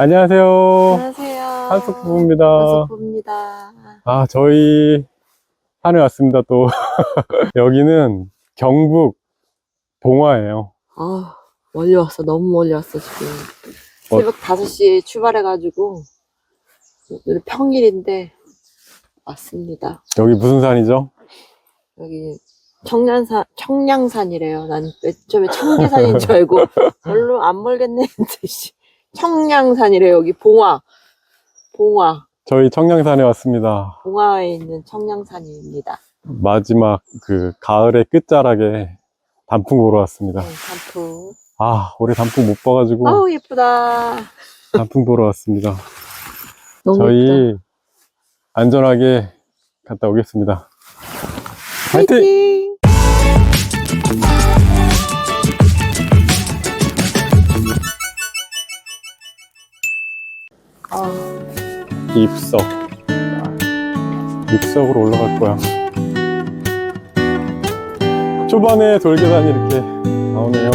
안녕하세요. 안녕하세요. 한숙 부부입니다. 한숙부입니다. 아, 저희 산에 왔습니다, 또. 여기는 경북 봉화예요. 아, 멀리 왔어. 너무 멀리 왔어, 지금. 어. 새벽 5시에 출발해가지고, 오늘 평일인데, 왔습니다. 여기 무슨 산이죠? 여기, 청량산, 청량산이래요. 난맨 처음에 청계산인 줄 알고, 별로 안 멀겠네 씨. 청량산이래요. 여기 봉화. 봉화. 저희 청량산에 왔습니다. 봉화에 있는 청량산입니다. 마지막 그 가을의 끝자락에 단풍 보러 왔습니다. 네, 단풍. 아, 올해 단풍 못 봐가지고 아우, 예쁘다. 단풍 보러 왔습니다. 너무 예쁘다. 저희 안전하게 갔다 오겠습니다. 화이팅! 화이팅! 입석. 입석으로 올라갈 거야. 초반에 돌계단이 이렇게 나오네요.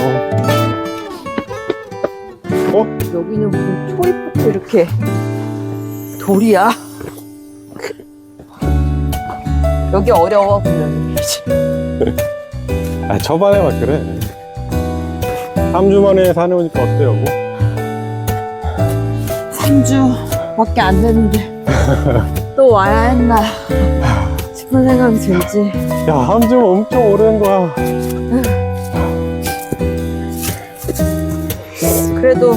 어? 여기는 무슨 초입부터 이렇게 돌이야? 여기 어려워 분명히. 아, 초반에 막 그래. 3주 만에 산에 오니까 어때요? 뭐? 3주밖에 안 됐는데 또 와야 했나 싶은 생각이 들지. 야, 3주면 엄청 오랜 거야. 그래도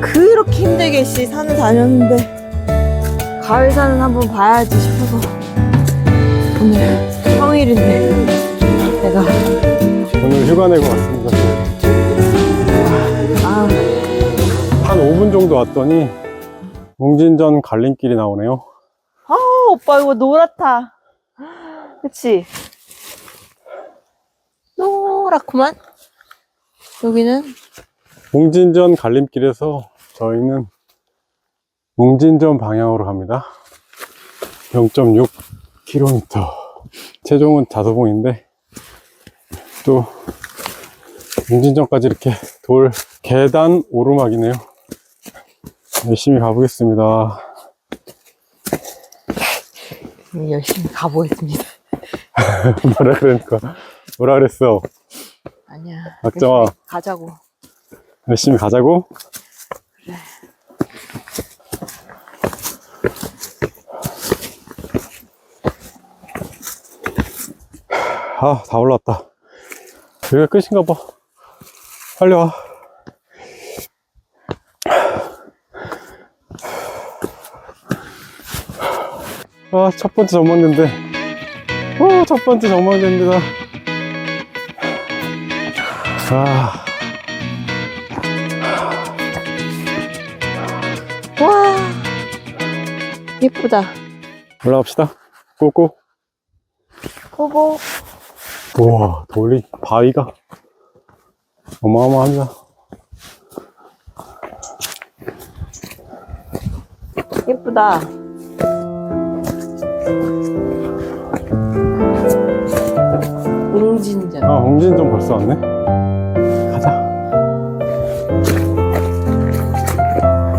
그렇게 힘들게 씨 산을 다녔는데 가을산은 한번 봐야지 싶어서 오늘 평일인데 내가 오늘 휴가 내고 왔습니다. 한 5분 정도 왔더니 웅진전 갈림길이 나오네요. 아, 오빠 이거 노랗다. 그치? 노랗구만. 여기는 웅진전 갈림길에서 저희는 웅진전 방향으로 갑니다. 0.6km. 최종은 자도봉인데 또 웅진전까지 이렇게 돌 계단 오르막이네요. 열심히 가보겠습니다. 열심히 가보겠습니다. 뭐라 그러니까 뭐라 그랬어? 아니야. 열심히 가자고. 열심히 가자고. 아, 다 올라왔다. 여기가 끝인가 봐. 빨리 와. 아, 첫 번째 전망대인데. 오, 첫 번째 전망대입니다. 아. 와, 예쁘다. 올라갑시다. 꼬꼬. 고고. 우와, 돌리, 바위가 어마어마합니다. 예쁘다. 웅진전. 아, 웅진전 벌써 왔네. 가자.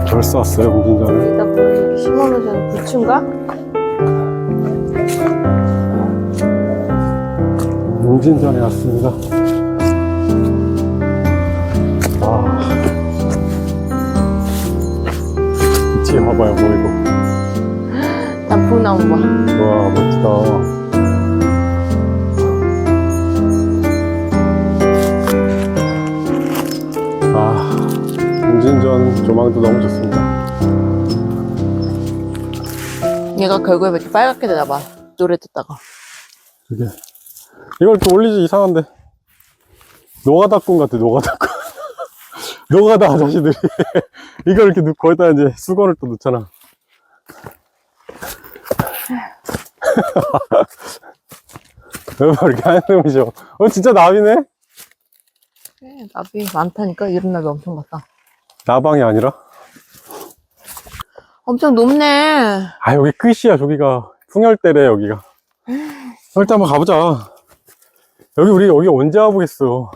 벌써 왔어요, 웅진전을. 여기다 뭐 이렇게 심어놓으신 부추인가? 웅진전에 왔습니다. 와. 뒤에 봐봐요, 뭐 이거. 단풍나무 봐. 와, 멋지다. 웅진전 조망도 너무 좋습니다. 얘가 결국에 왜 이렇게 빨갛게 되나봐. 노래 듣다가. 그게. 이걸 또 올리지 이상한데. 노가다꾼 같아, 노가다꾼. 노가다 아저씨들이. 이걸 이렇게 넣고 거기다 이제 수건을 또 넣잖아. 왜 이렇게 하는 놈이죠? 어, 진짜 나비네? 그래, 나비 많다니까? 이런 나비 엄청 많다. 나방이 아니라? 엄청 높네. 아, 여기 끝이야, 저기가. 풍열대래, 여기가. 일단 한번 가보자. 여기 우리 여기 언제 와보겠어.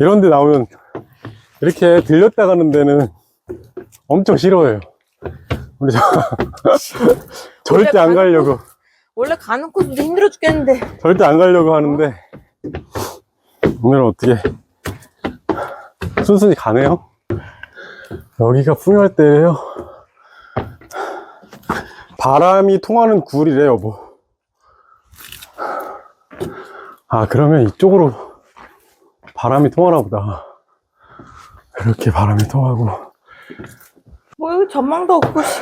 이런 데 나오면 이렇게 들렸다 가는 데는 엄청 싫어해요. 우리 저, 절대 안 가려고, 원래 가는 코스도 힘들어 죽겠는데. 절대 안 가려고 하는데, 오늘은 어떻게, 순순히 가네요. 여기가 풍열대예요 바람이 통하는 굴이래, 여보. 아, 그러면 이쪽으로 바람이 통하나 보다. 이렇게 바람이 통하고. 뭐 여기 전망도 없고. 씨.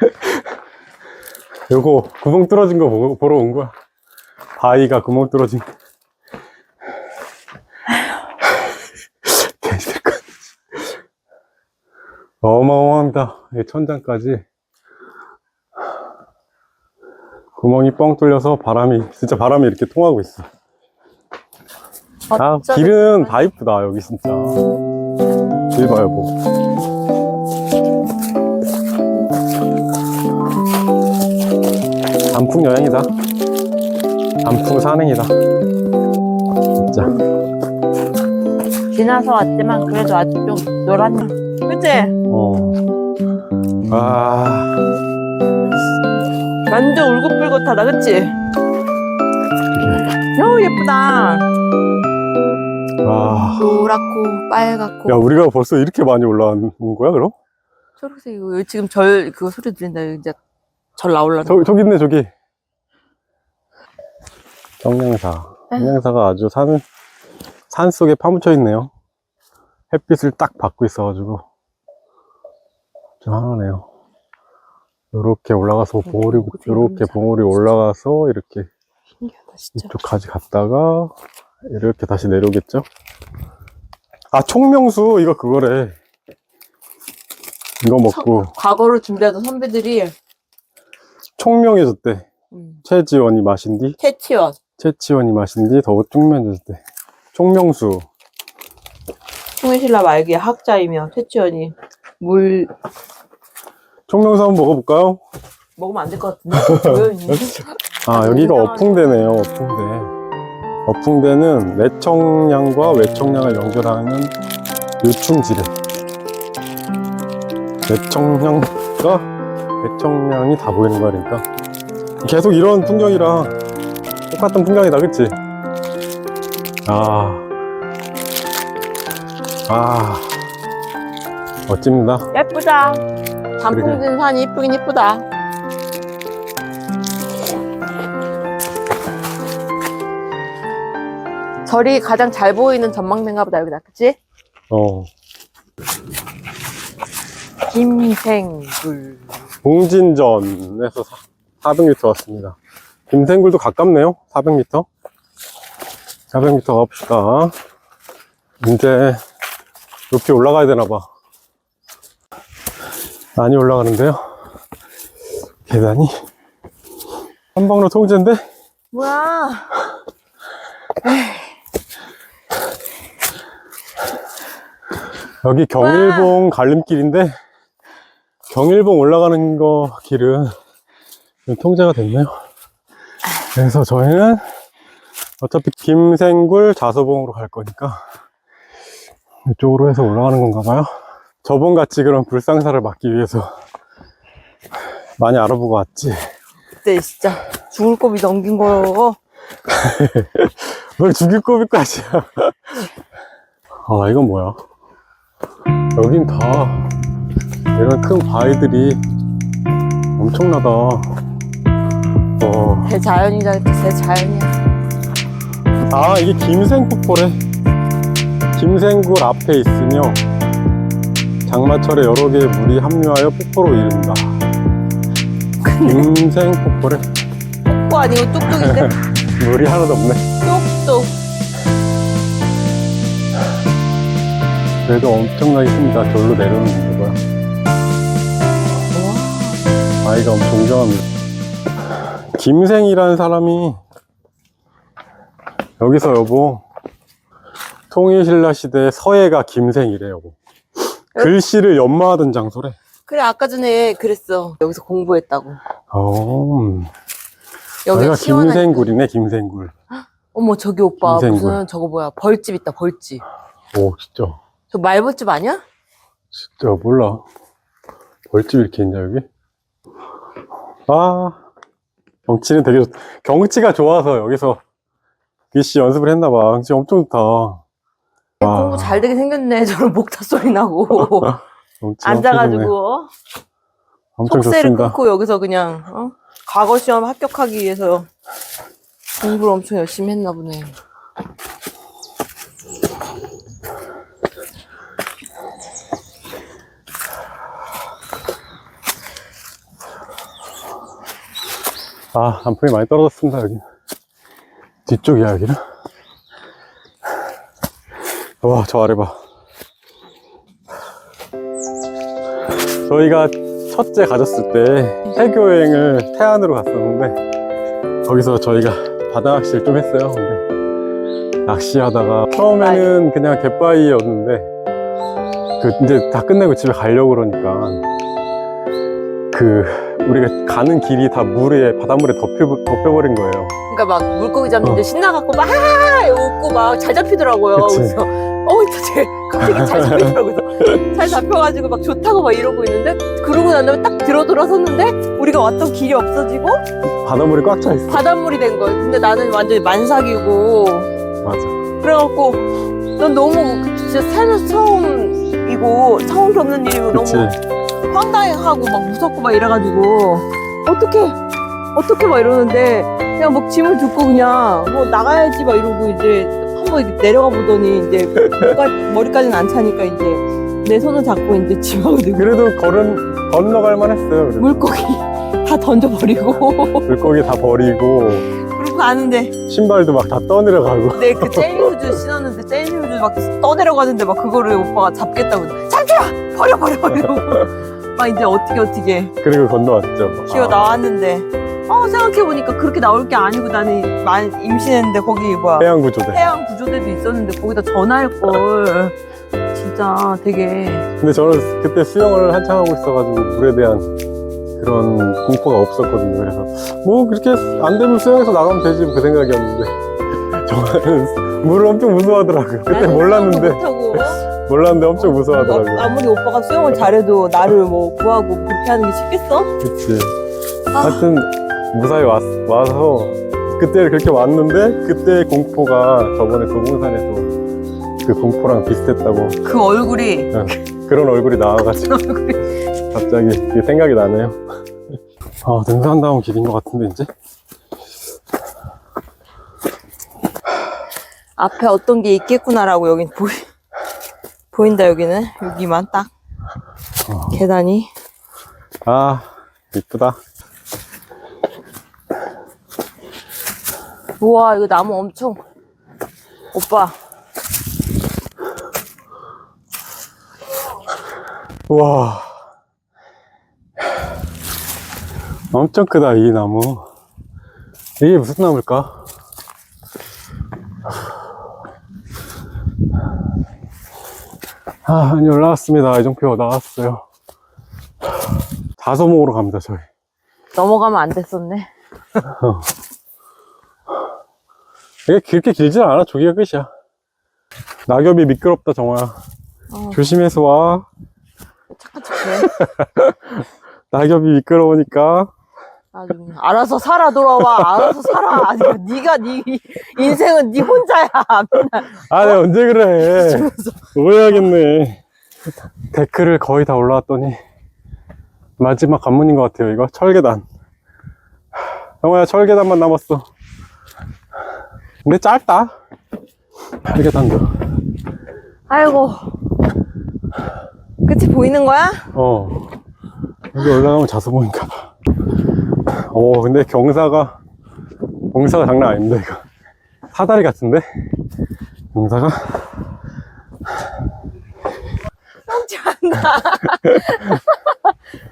요거 구멍 뚫어진 거 보- 보러 온 거야. 바위가 구멍 뚫어진 거. 개새끼. 어마어마합니다. 이 천장까지. 구멍이 뻥 뚫려서 바람이, 진짜 바람이 이렇게 통하고 있어. 아, 길은 다 이쁘다, 여기 진짜. 길 봐요, 뭐. 단풍 여행이다. 단풍 산행이다. 진짜. 지나서 왔지만 그래도 아직 좀 노랗네. 그치? 어. 아, 완전 울긋불긋하다, 그치? 너무 예쁘다. 와. 노랗고, 빨갛고. 야, 우리가 벌써 이렇게 많이 올라온 거야, 그럼? 초록색, 이거 여기 지금 절, 그거 소리 들린다. 이제 절 나올라는 저, 저기 있네, 저기. 정량사. 정량사가 아주 산, 산 속에 파묻혀 있네요. 햇빛을 딱 받고 있어가지고. 좀 하나네요. 요렇게 올라가서 봉우리, 있는지 봉우리 올라가서 이렇게 신기하다, 진짜. 이쪽까지 갔다가 이렇게 다시 내려오겠죠? 아, 총명수, 이거 그거래. 이거 먹고 과거를 준비하던 선배들이, 총명해졌대. 음, 최지원이 마신 뒤, 채치원. 최치원이 마신 뒤 더욱 총명해졌대. 총명수. 총회신라 말기의 학자이며, 채치원이 물, 총명수 한번 먹어볼까요? 먹으면 안 될 것 같은데? 아, 여기가 어풍대네요, 어풍대. 어풍대는 내청량과 외청량을 연결하는 요충지대. 내청량과 외청량이 다 보이는 거니까. 계속 이런 풍경이랑 똑같은 풍경이다, 그치? 아. 아. 멋집니다. 예쁘다. 단풍 든 산이 이쁘긴 이쁘다. 절이 가장 잘 보이는 전망대인가 보다, 여기다. 그치? 어. 김생굴. 봉진전에서 400m 왔습니다. 김생굴도 가깝네요. 400m. 400m 가봅시다. 이제 높이 올라가야 되나봐. 많이 올라가는데요. 계단이. 한 방로 통제인데? 뭐야? 여기 경일봉 갈림길인데, 경일봉 올라가는 거 길은 좀 통제가 됐네요. 그래서 저희는 어차피 김생굴 자서봉으로 갈 거니까 이쪽으로 해서 올라가는 건가 봐요. 저번 같이 그런 불상사를 막기 위해서 많이 알아보고 왔지. 그때 진짜 죽을 고비 넘긴 거. 뭘 죽일 거비까지야. 아, 이건 뭐야? 여긴 다 이런 큰 바위들이 엄청나다. 어. 대자연이다, 대자연이야. 아, 이게 김생폭포래. 김생굴 앞에 있으며 장마철에 여러 개의 물이 합류하여 폭포로 이른다. 김생폭포래. 폭포 아니고 뚝뚝인데? 물이 하나도 없네. 뚝뚝. 그래도 엄청나게 큽니다. 절로 내려오는. 우와. 아이가 엄청 웅장합니다. 김생이라는 사람이 여기서 여보 통일신라 시대 서예가 김생이래 여보. 글씨를 연마하던 장소래. 그래, 아까 전에 그랬어. 여기서 공부했다고. 어, 여기 여기가. 김생굴이네 김생굴. 어머, 저기 오빠. 김생굴. 무슨 저거 뭐야. 벌집 있다, 벌집. 오 진짜. 저 말벌집 아니야? 진짜 몰라. 벌집 이렇게 있냐, 여기? 아, 경치는 되게, 좋... 경치가 좋아서 여기서 귀씨 연습을 했나봐. 경치 엄청 좋다. 와, 공부 잘 되게 생겼네. 저런 목타 소리 나고. 앉아가지고. 엄청 속세를. 끊고 여기서 그냥, 어? 과거 시험 합격하기 위해서 공부를 엄청 열심히 했나 보네. 아, 안풍이 많이 떨어졌습니다, 여기. 뒤쪽이야, 여기는. 와, 저 아래 봐. 저희가 첫째 가졌을 때 해교여행을 태안으로 갔었는데, 거기서 저희가 바다 낚시를 좀 했어요. 근데, 낚시하다가, 처음에는 그냥 갯바위였는데, 그, 이제 다 끝내고 집에 가려고 그러니까, 그, 우리가 가는 길이 다 물에 바닷물에 덮여 덮여버린 거예요. 그러니까 막 물고기 잡는데 어. 신나갖고 막 아! 웃고 막 잘 잡히더라고요. 그치. 그래서 어, 제 갑자기 잘 잡히더라고요. 그래서 잘 잡혀가지고 막 좋다고 막 이러고 있는데 그러고 난 다음에 딱 들어 돌아섰는데 우리가 왔던 길이 없어지고 바닷물이 꽉 차 있어. 바닷물이 된 거예요. 근데 나는 완전히 만삭이고 맞아. 그래갖고 넌 너무 진짜 살면서 처음이고 처음 겪는 일이고 그치. 너무 황당해하고 막 무섭고 막 이래가지고 어떻게 어떻게 막 이러는데 그냥 막 짐을 듣고 그냥 뭐 나가야지 막 이러고 이제 한번 이렇게 내려가 보더니 이제 머리까지, 머리까지는 안 차니까 이제 내 손을 잡고 이제 짐하고 들고 그래도 걸은 건너갈 만했어요. 그래도. 물고기 다 던져버리고 물고기 다 버리고 그러고 가는데 신발도 막 다 떠내려가고. 내 그 제이후즈 신었는데 제이후즈 막 떠내려가는데 막 그거를 오빠가 잡겠다고 잡혀 버려 버려 버려 막 이제 어떻게 어떻게 그리고 건너왔죠. 기어 아, 나왔는데 어 생각해보니까 그렇게 나올 게 아니고 나는 만 임신했는데 거기 뭐야 해양 구조대. 해양 구조대도 있었는데 거기다 전화할 걸 진짜 되게 근데 저는 그때 수영을 한창 하고 있어가지고 물에 대한 그런 공포가 없었거든요. 그래서 뭐 그렇게 안 되면 수영해서 나가면 되지 그 생각이었는데 저는 물을 엄청 무서워하더라고요. 그때 나는 몰랐는데 수영도 못하고 몰랐는데 엄청 무서워하더라고요. 아, 아무리 오빠가 수영을 잘해도 나를 뭐 구하고 그렇게 하는 게 쉽겠어? 그치. 아. 하여튼 무사히 왔, 와서 그때 그렇게 왔는데 그때 공포가 저번에 도봉산에서 그 공포랑 비슷했다고. 그 얼굴이. 그런 얼굴이 나와가지고 얼굴이. 갑자기 그게 생각이 나네요. 아 등산다운 길인 것 같은데 이제? 앞에 어떤 게 있겠구나라고 여긴 보이 보인다 여기는? 여기만 딱. 어. 계단이. 아 이쁘다. 우와 이거 나무 엄청 오빠 우와 엄청 크다 이 나무. 이게 무슨 나무일까? 아, 많이 올라왔습니다. 이정표 나왔어요. 다소목으로 갑니다, 저희. 넘어가면 안 됐었네 이게 그렇게 길진 않아. 저기가 끝이야. 낙엽이 미끄럽다, 정화야. 어, 조심해서 와. 착한 척해 낙엽이 미끄러우니까. 아주 그냥 알아서 살아 돌아와 알아서 살아 아니 네가 네 인생은 네 혼자야 맨날 아, 내가 언제 그래. 오해하겠네. 데크를 거의 다 올라왔더니, 마지막 관문인 것 같아요, 이거. 철계단. 정화야, 철계단만 남았어. 근데 짧다. 철계단도. 아이고 끝이 보이는 거야? 어. 여기 올라가면 자수보인가 봐. 오, 근데 경사가, 경사가 장난 아닙니다, 이거. 사다리 같은데? 경사가? 지 않나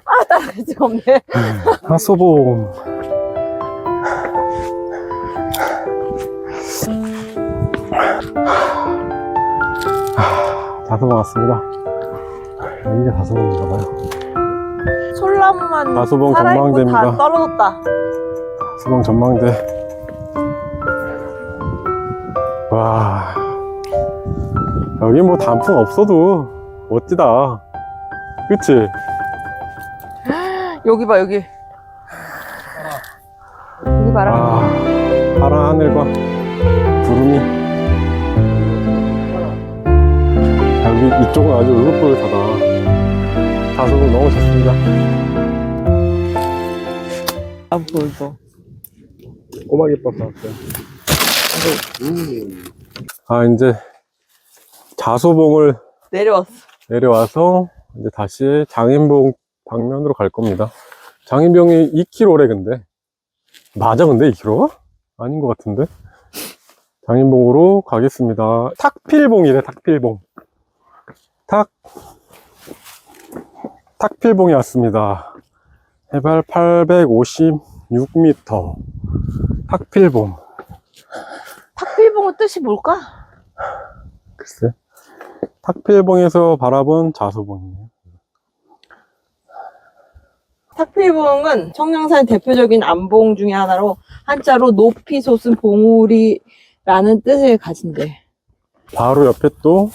아 따라갈 수가 없네 하소봉. 다소봉 왔습니다. 여기가 다소봉인가봐요. 솔나무만 다소봉 살아있고 전망대입니다. 다 떨어졌다 수봉 전망대. 와. 여기 뭐 단풍 없어도 멋지다. 그치? 여기 봐 여기 아주 울긋불긋하다. 자석은 너무 좋습니다. 아 보이고 꼬마김밥 나왔어요. 아, 이제 자소봉을 내려왔어 내려와서 이제 다시 장인봉 방면으로 갈 겁니다. 장인봉이 2km래 근데 맞아 근데 2km가? 아닌 것 같은데 장인봉으로 가겠습니다. 탁필봉이래 탁필봉 탁 탁필봉이 왔습니다. 해발 856m 탁필봉 탁필봉의 뜻이 뭘까? 글쎄 탁필봉에서 바라본 자소봉이네요. 탁필봉은 청량산 대표적인 암봉 중에 하나로 한자로 높이 솟은 봉우리라는 뜻을 가진대. 바로 옆에 또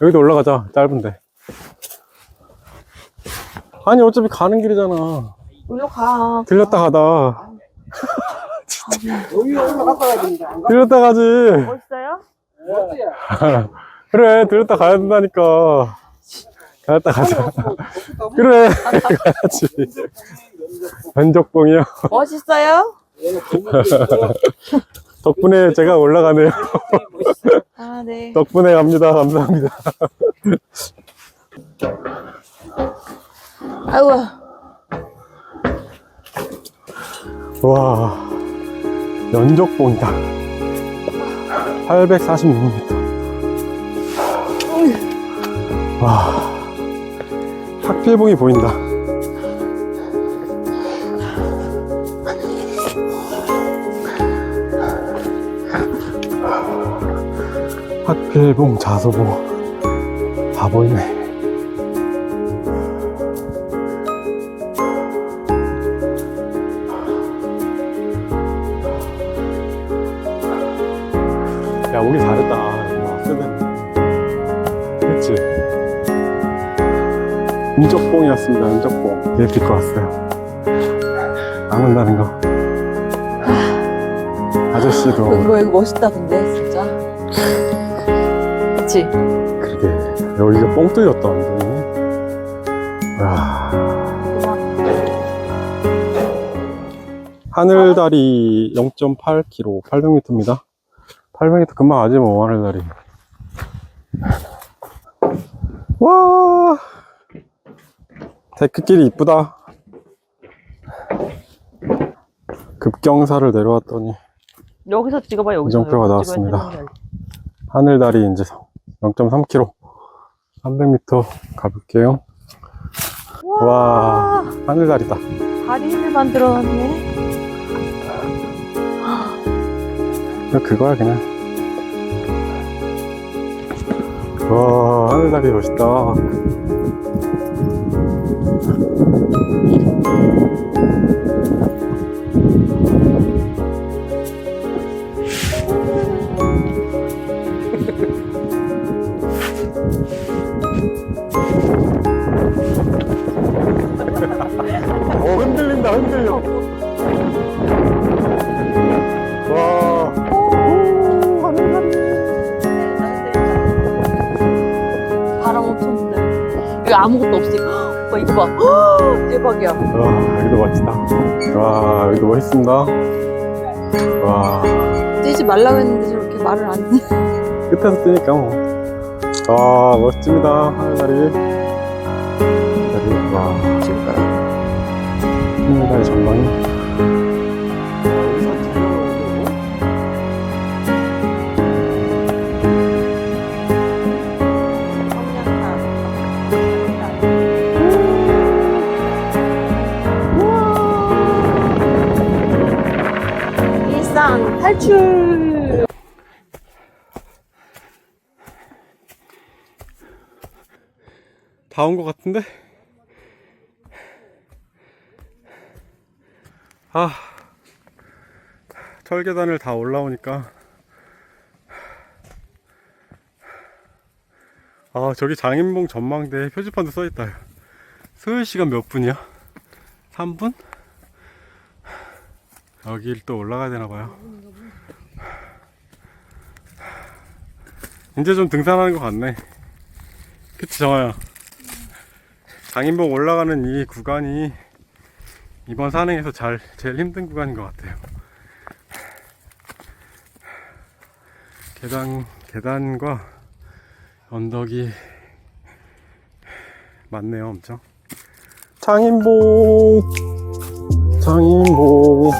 여기도 올라가자. 짧은데. 아니 어차피 가는 길이잖아. 일로 가. 들렸다 가다. 여기 올라갔다 된다. 들렸다 가지. 멋있어요? 그래 들렸다 가야 된다니까. 갔다 가자. 그래 가야지. 면적봉이요. 멋있어요? 덕분에 제가 올라가네요. 아, 네. 덕분에 갑니다. 감사합니다. 아이고, 와 면적봉이다. 846m 와 탁필봉이 보인다 탁필봉 자소봉 다 보이네 야, 오길 잘했다. 왔어야 되는데. 그치? 은적봉이었습니다, 은적봉. 얘 빚고 왔어요. 안 온다는 거. 아저씨도, 이거, 이거 멋있다던데, 진짜. 그치? 그러게. 여기가 뻥 뚫렸다, 완전히. 와. 하늘다리 0.8km, 800m입니다. 800m 금방 하지 뭐, 하늘다리. 와! 데크길이 이쁘다. 급경사를 내려왔더니 여기서 찍어봐, 여기서. 이정표가 여기서 찍어야 나왔습니다. 되는 게 하늘다리 이제 0.3km, 300m 가볼게요. 와, 하늘다리다. 다리를 만들어놨네. 그거야 그냥. 와, 하늘다리 멋있다. 이거 봐. 헉, 대박이야. 와, 여기도 멋지다. 와, 여기도 멋있습니다. 와, 뛰지 말라고 했는데 저렇게 말을 안 듣네. 끝에서 뜨니까 뭐. 와, 멋집니다. 하늘다리. 다리, 와, 하늘다리 전망이. 일상 탈출. 다 온 것 같은데? 아, 철계단을 다 올라오니까 아, 저기 장인봉 전망대 표지판도 써있다. 소요 시간 몇 분이야? 3분? 여길 또 올라가야 되나봐요. 이제 좀 등산하는 것 같네. 그치, 정아야? 장인봉 올라가는 이 구간이 이번 산행에서 잘, 제일 힘든 구간인 것 같아요. 계단, 계단과 언덕이 많네요, 엄청. 장인봉, 장인봉,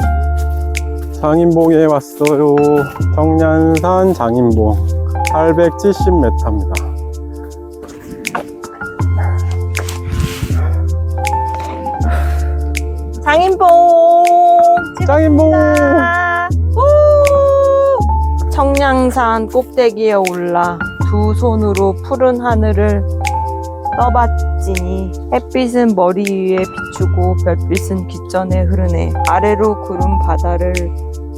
장인봉에 왔어요. 청년산 장인봉 870m입니다. 장인봉 장인봉! 우! 청량산 꼭대기에 올라 두 손으로 푸른 하늘을 떠봤지니 햇빛은 머리 위에 비추고 별빛은 귓전에 흐르네 아래로 구름 바다를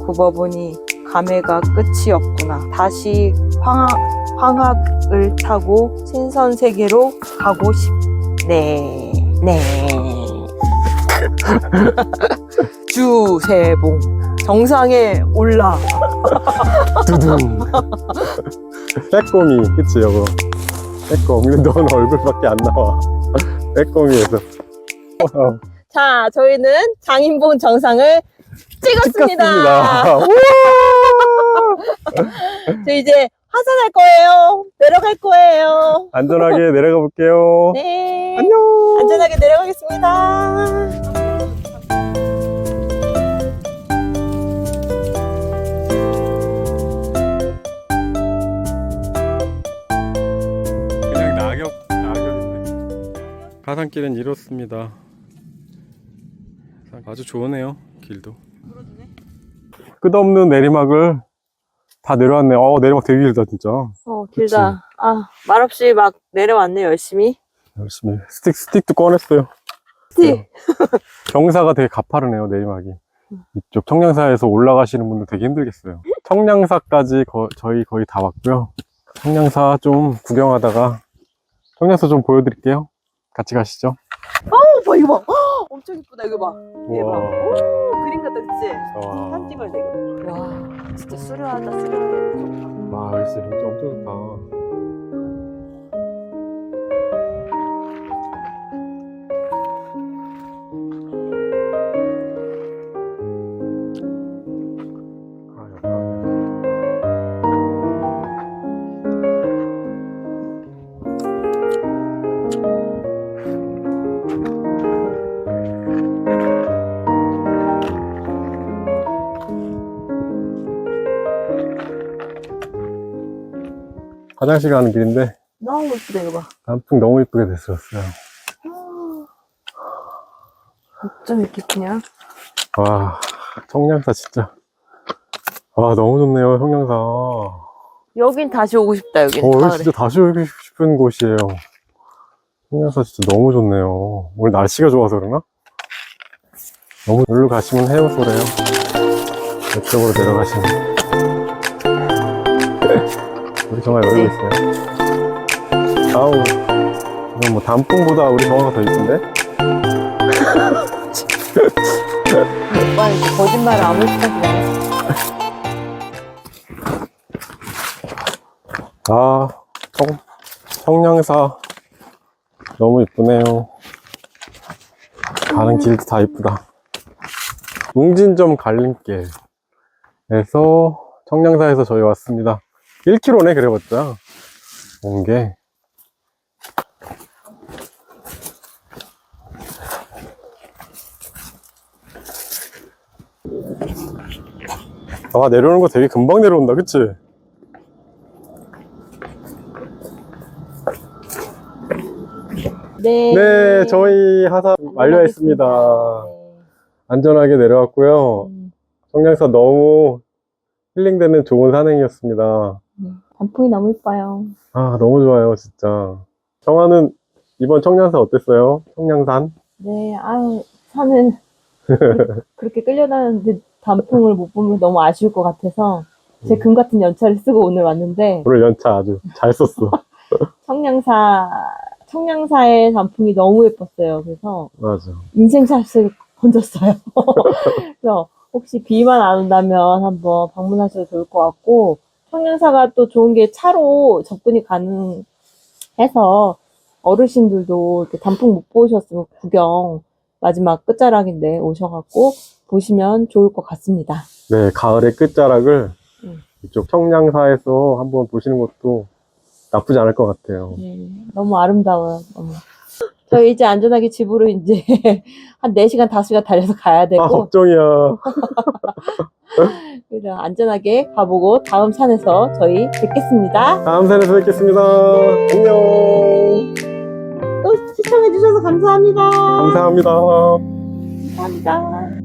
굽어보니 감회가 끝이 없구나 다시 황학, 황학을 타고 신선 세계로 가고 싶네 네 주세봉 정상에 올라 두둥. 빼꼼이, 그치, 여보. 빼꼼. 근데 넌 얼굴밖에 안 나와. 빼꼼이에서. 어, 자 저희는 장인봉 정상을 찍었습니다 찍었습니다. 저 이제 하산할 거예요 내려갈 거예요 안전하게 내려가 볼게요. 네 안녕. 안전하게 내려가겠습니다 그냥 낙엽, 낙엽인데. 가산길은 이렇습니다. 아주 좋으네요, 길도. 끝없는 내리막을 다 내려왔네. 어, 내리막 되게 길다, 진짜. 어 길다 아 말없이 막 내려왔네 열심히 열심히. 스틱, 스틱도 꺼냈어요. 스틱 경사가 되게 가파르네요, 내리막이. 이쪽 청량사에서 올라가시는 분들 되게 힘들겠어요. 청량사까지 거- 저희 거의 다 왔고요. 청량사 좀 구경하다가 청량사 좀 보여드릴게요. 같이 가시죠. 어, 봐 이거 봐 헉, 엄청 이쁘다 이거 봐 대박 그림 같다 그치 와. 사진 찍어야 돼 이거 와 진짜 수려하다 수려해 와, 글쎄, 진짜 엄청 좋다. 화장실 가는 길인데 너무 이쁘다 이거 봐 단풍 너무 이쁘게 됐었어요. 어쩜 이렇게 크냐 와, 청량사 진짜. 와, 너무 좋네요, 청량사. 어, 여긴 다시 오고 싶다 여긴 여기 가을에 진짜 다시 오고 싶은 곳이에요. 청량사 진짜 너무 좋네요. 오늘 날씨가 좋아서 그러나? 너무 여기로 가시면 해요소래요. 이쪽으로 내려가시면. 우리 정말 열고 있어요. 아우, 이건 뭐 단풍보다 우리 정화가 더 이쁜데? 오빠 이제 거짓말을 아무 생각이 안 해. 아, 청, 청량사. 너무 이쁘네요. 가는 길도 다 이쁘다. 웅진점 갈림길에서 청량사에서 저희 왔습니다. 1km네, 그래봤자. 온 게. 아, 내려오는 거 되게 금방 내려온다, 그치? 네. 네, 저희 하산 완료했습니다. 안전하게 내려왔고요. 음, 청량사 너무 힐링되는 좋은 산행이었습니다. 단풍이 너무 이뻐요. 아, 너무 좋아요, 진짜. 정화는 이번 청량사 어땠어요? 청량산? 네, 아유, 산은 그렇게 끌려다니는데 단풍을 못 보면 너무 아쉬울 것 같아서 제 금 같은 연차를 쓰고 오늘 왔는데 오늘 연차 아주 잘 썼어. 청량사 청량사의 단풍이 너무 예뻤어요. 그래서 맞아. 인생샷을 건졌어요. 그래서 혹시 비만 안 온다면 한번 방문하셔도 좋을 것 같고 청량사가 또 좋은 게 차로 접근이 가능해서 어르신들도 이렇게 단풍 못 보셨으면 구경 마지막 끝자락인데 오셔갖고 보시면 좋을 것 같습니다. 네, 가을의 끝자락을 음. 이쪽 청량사에서 한번 보시는 것도 나쁘지 않을 것 같아요. 네, 너무 아름다워요. 너무. 저희 이제 안전하게 집으로 이제 한 4시간, 5시간 달려서 가야 되고 아, 걱정이야. 그래서 안전하게 가보고 다음 산에서 저희 뵙겠습니다. 다음 산에서 뵙겠습니다. 안녕. 또 시청해주셔서 감사합니다. 감사합니다. 감사합니다.